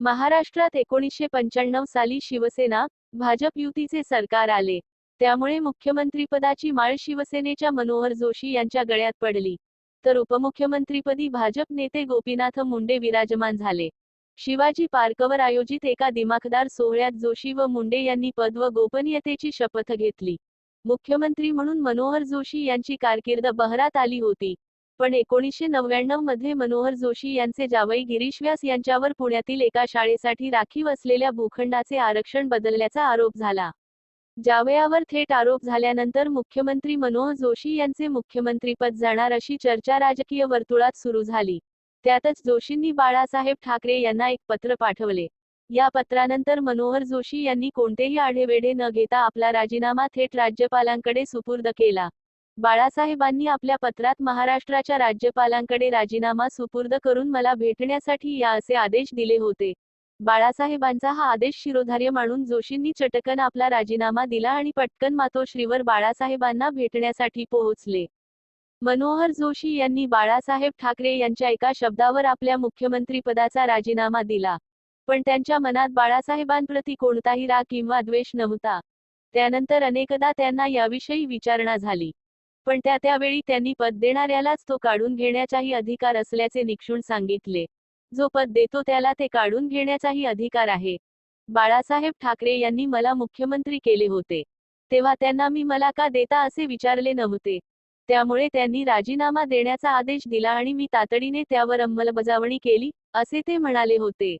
महाराष्ट्रात एकोणीसशे पंच्याण्णव साली शिवसेना भाजप युतीचे सरकार आले. त्यामुळे मुख्यमंत्रीपदाची माळ शिवसेनेच्या मनोहर जोशी यांच्या गळ्यात पडली. तर उपमुख्यमंत्रीपदी भाजप नेते गोपीनाथ मुंडे विराजमान झाले. शिवाजी पार्कवर आयोजित एका दिमाखदार सोहळ्यात जोशी व मुंडे यांनी पद व गोपनीयतेची शपथ घेतली. मुख्यमंत्री म्हणून मनोहर जोशी यांची कारकीर्द बहरात आली होती. पण एकोणीसशे नव्याण्णवमध्ये मनोहर जोशी यांचे जावई गिरीश व्यास यांच्यावर पुण्यातील एका शाळेसाठी राखीव असलेल्या भूखंडाचे आरक्षण बदलल्याचा आरोप झाला. जावयावर थेट आरोप झाल्यानंतर मुख्यमंत्री मनोहर जोशी यांचे मुख्यमंत्रीपद जाणार अशी चर्चा राजकीय वर्तुळात सुरू झाली. त्यातच जोशींनी बाळासाहेब ठाकरे यांना एक पत्र पाठवले. या पत्रानंतर मनोहर जोशी यांनी कोणतेही आढेवेढे न घेता आपला राजीनामा थेट राज्यपालांकडे सुपूर्द केला. बाळासाहेबांनी आपल्या पत्रात महाराष्ट्राच्या राज्यपालांकडे राजीनामा सुपूर्द करून मला भेटण्यासाठी या असे आदेश दिले होते. बाळासाहेबांचा हा आदेश शिरोधार्य मानून जोशींनी चटकन आपला राजीनामा दिला आणि पटकन मातोश्रीवर बाळासाहेबांना भेटण्यासाठी पोहोचले. मनोहर जोशी यांनी बाळासाहेब ठाकरे यांच्या एका शब्दावर आपल्या मुख्यमंत्रीपदाचा राजीनामा दिला. पण त्यांच्या मनात बाळासाहेबांप्रती कोणताही राग किंवा द्वेष नव्हता. त्यानंतर अनेकदा त्यांना याविषयी विचारणा झाली. पण त्या त्यावेळी त्यांनी पद देणाऱ्यालाच तो काढून घेण्याचाही अधिकार असल्याचे निक्षून सांगितले. जो पद देतो त्याला ते काढून घेण्याचाही अधिकार आहे. बाळासाहेब ठाकरे यांनी मला मुख्यमंत्री केले होते. तेव्हा त्यांना मी मला का देता असे विचारले नव्हते. त्यामुळे त्यांनी राजीनामा देण्याचा आदेश दिला आणि मी तातडीने त्यावर अंमलबजावणी केली असे ते म्हणाले होते.